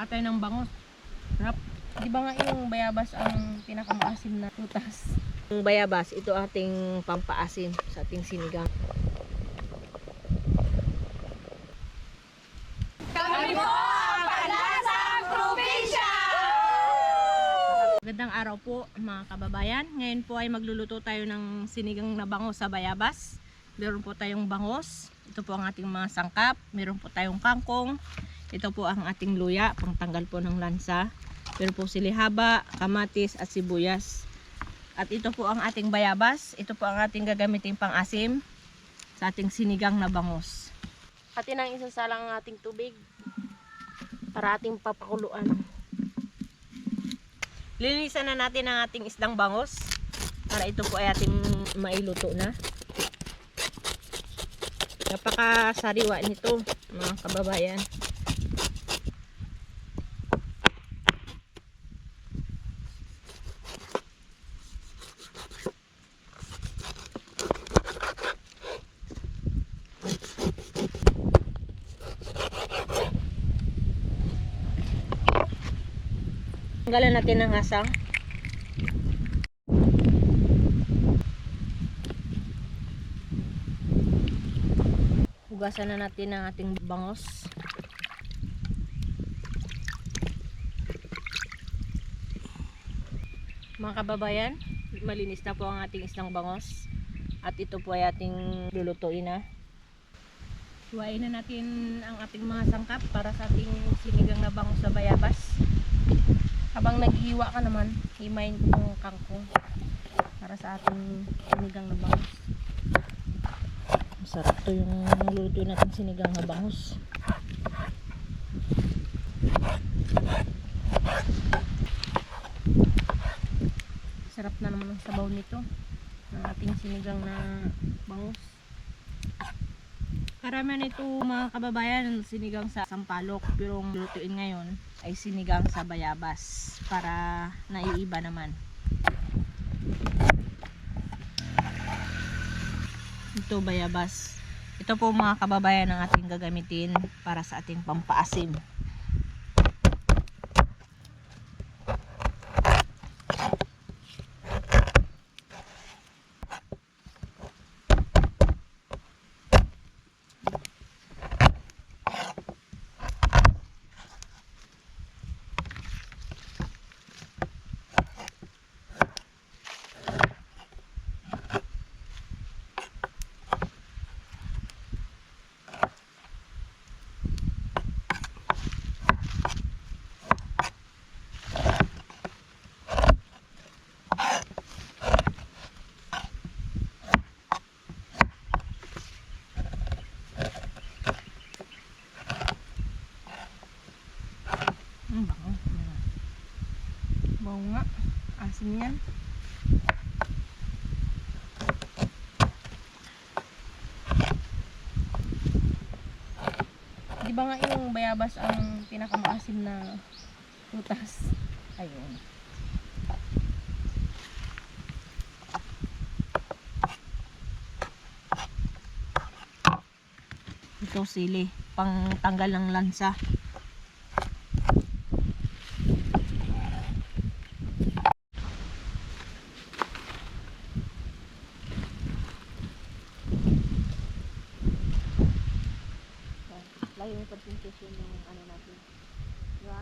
atay ng bangos. Sarap. Di ba nga yung bayabas ang pinakamaasim na putas? Yung bayabas, ito ating pampaasim sa ating sinigang. Magandang araw po mga kababayan. Ngayon po ay magluluto tayo ng sinigang na bangos sa bayabas. Meron po tayong bangos. Ito po ang ating mga sangkap. Meron po tayong kangkong. Ito po ang ating luya, pangtanggal po ng lansa. Meron po silihaba, kamatis at sibuyas. At ito po ang ating bayabas. Ito po ang ating gagamitin pang asim sa ating sinigang na bangos. Atin ang isasalang ang ating tubig para ating papakuluan. Linisan na natin ang ating isdang bangos para ito po ay ating mailuto na. Napakasariwa nito mga kababayan. Tanggalan natin ng asang. Hugasan na natin ang ating bangos. Mga kababayan, malinis na po ang ating isang bangos. At ito po ay ating lulutuin na. Huwain na natin ang ating mga sangkap para sa ating sinigang na bangos sa bayabas. Habang naghiwa ka naman, himayin ko yung kangkong para sa ating sinigang na bangus. Masarap to yung niluluto natin sinigang na bangus. Sarap na naman ang sabaw nito ng ating sinigang na bangus. Karamihan ito mga kababayan sinigang sa sampalok pero ang lutuin ngayon ay sinigang sa bayabas para naiiba naman. Ito bayabas. Ito po mga kababayan ang ating gagamitin para sa ating pampaasim. Ang bango. Bango nga. Asim yan. Di ba nga yung bayabas ang pinakamaasim na putas? Ayun. Ito sili, pang tanggal ng lansa. Presentation yung ano natin. Di ba?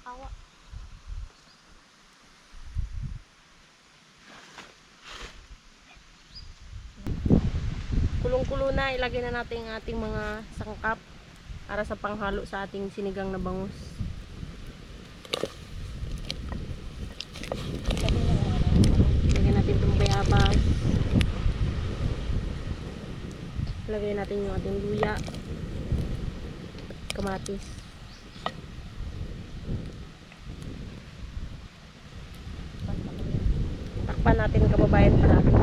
Kawa. Kulong-kulo na, ilagay na natin ang ating mga sangkap para sa panghalo sa ating sinigang na bangus. Lagyan natin itong bayabas. Lagay natin yung ating luya. Kamatis. Takpan natin kababayan para ating.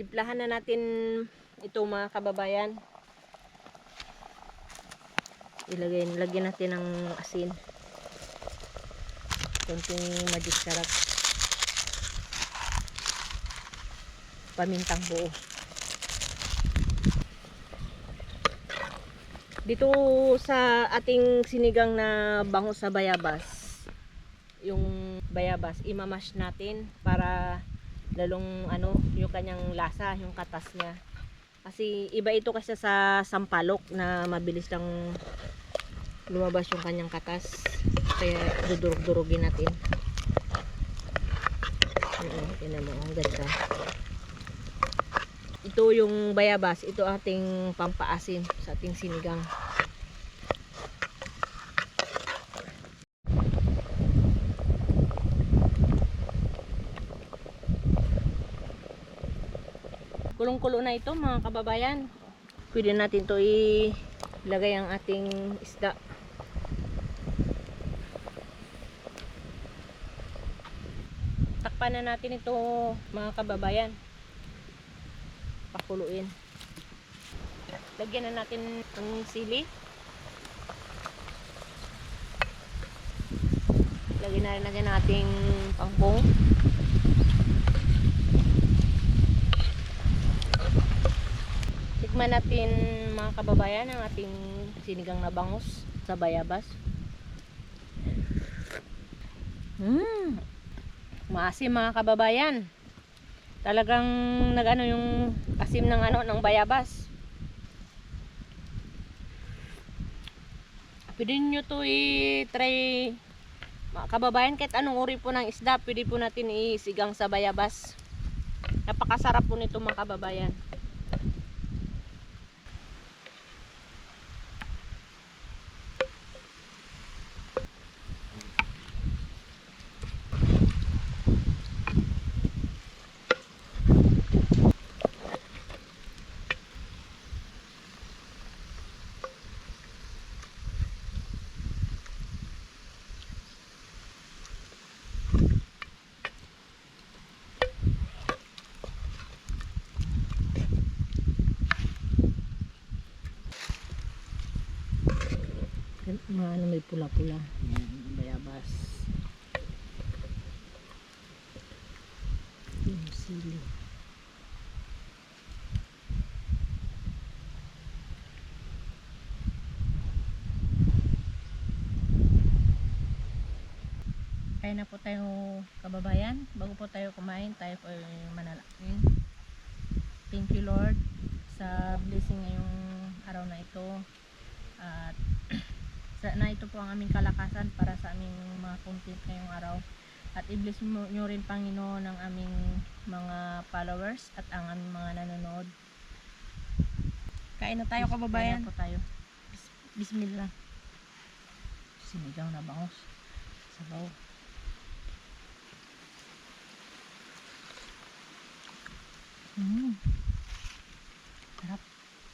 Timplahan na natin ito mga kababayan. Ilagay, lagyan natin ng asin. Konting magic sarap. Pamintang buo. Dito sa ating sinigang na bango sa bayabas, yung bayabas, imamash natin para lalong ano, yung kanyang lasa, yung katas niya. Kasi iba ito kasi sa sampalok na mabilis lang lumabas yung kanyang katas. Kaya dudurog-durugin natin. Oo, mo, ang ganda. Ito yung bayabas, ito ating pampaasin sa ating sinigang. Kulong-kulo na ito mga kababayan. Pwede natin to ilagay ang ating isda. Takpan na natin ito mga kababayan. Pakuluin. Lagyan na natin ng sili. Lagyan na rin natin ating pangpong. Tikman natin mga kababayan ang ating sinigang na bangus sa bayabas. Mmm! Maasim mga kababayan. Talagang nagano yung asim ng ano ng bayabas. Pwede nyo to i-try mga kababayan kahit anong uri po ng isda pwede po natin isigang sa bayabas. Napakasarap po nito mga kababayan. Ano may pula-pula. Yan, bayabas. Yung sili. Kaya na po tayo kababayan. Bago po tayo kumain, tayo po ay manalangin. Thank you Lord sa blessing ngayong araw na ito. At sa, na ito po ang aming kalakasan para sa aming mga content ngayong araw. At i-bless mo nyo rin Panginoon ang aming mga followers at ang aming mga nanonood. Kain na tayo kababayan. Kain na po tayo. Bis- Bismillah. Sinigang na bangos. Sabaw. Mm. Sarap.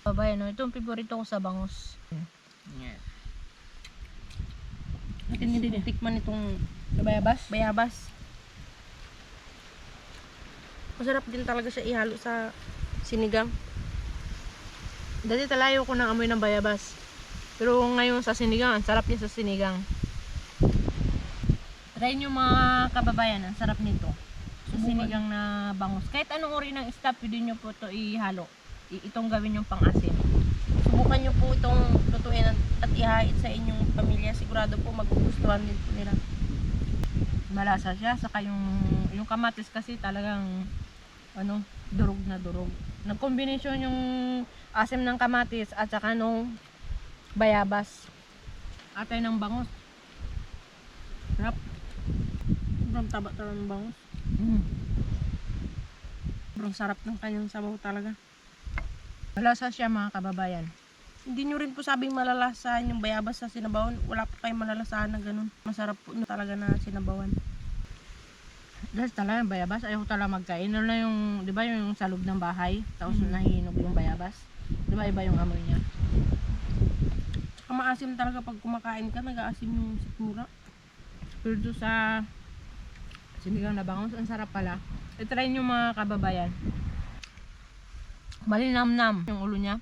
Babayan, no? ito ang favorito ko sa bangus. Yeah. Natin hindi tikman itong bayabas. Bayabas. Masarap din talaga siya ihalo sa sinigang. Dati talayo ko ng amoy ng bayabas. Pero ngayon sa sinigang, ang sarap niya sa sinigang. Try nyo mga kababayan, ang sarap nito. Sa sinigang na bangus. Kahit anong uri ng isda, pwede nyo po ito ihalo. Itong gawin yung pang-asim. Subukan nyo po itong lutuin at, ihait sa inyong pamilya. Sigurado po magugustuhan din po nila. Malasa siya. Saka yung, yung kamatis kasi talagang ano, durog na durog. Nag-combination yung asim ng kamatis at saka nung bayabas. Atay ng bangus. Sarap. Sobrang taba talaga ng bangus. Mm. Sobrang sarap ng kanyang sabaw talaga. Malasa siya mga kababayan. Hindi nyo rin po sabing malalasahan yung bayabas sa sinabawan. Wala po kayong malalasahan na ganun. Masarap po na talaga na sinabawan. Dahil talaga yung bayabas, ayaw ko talaga magkain. Ano na yung, di ba yung sa loob ng bahay, tapos nahihinog yung bayabas. Di ba iba yung amoy niya? Tsaka maasim talaga pag kumakain ka, nag-aasim yung sikmura. Pero sa sinigang na bangus, ang sarap pala. I-try nyo mga kababayan. Malinamnam yung ulo niya.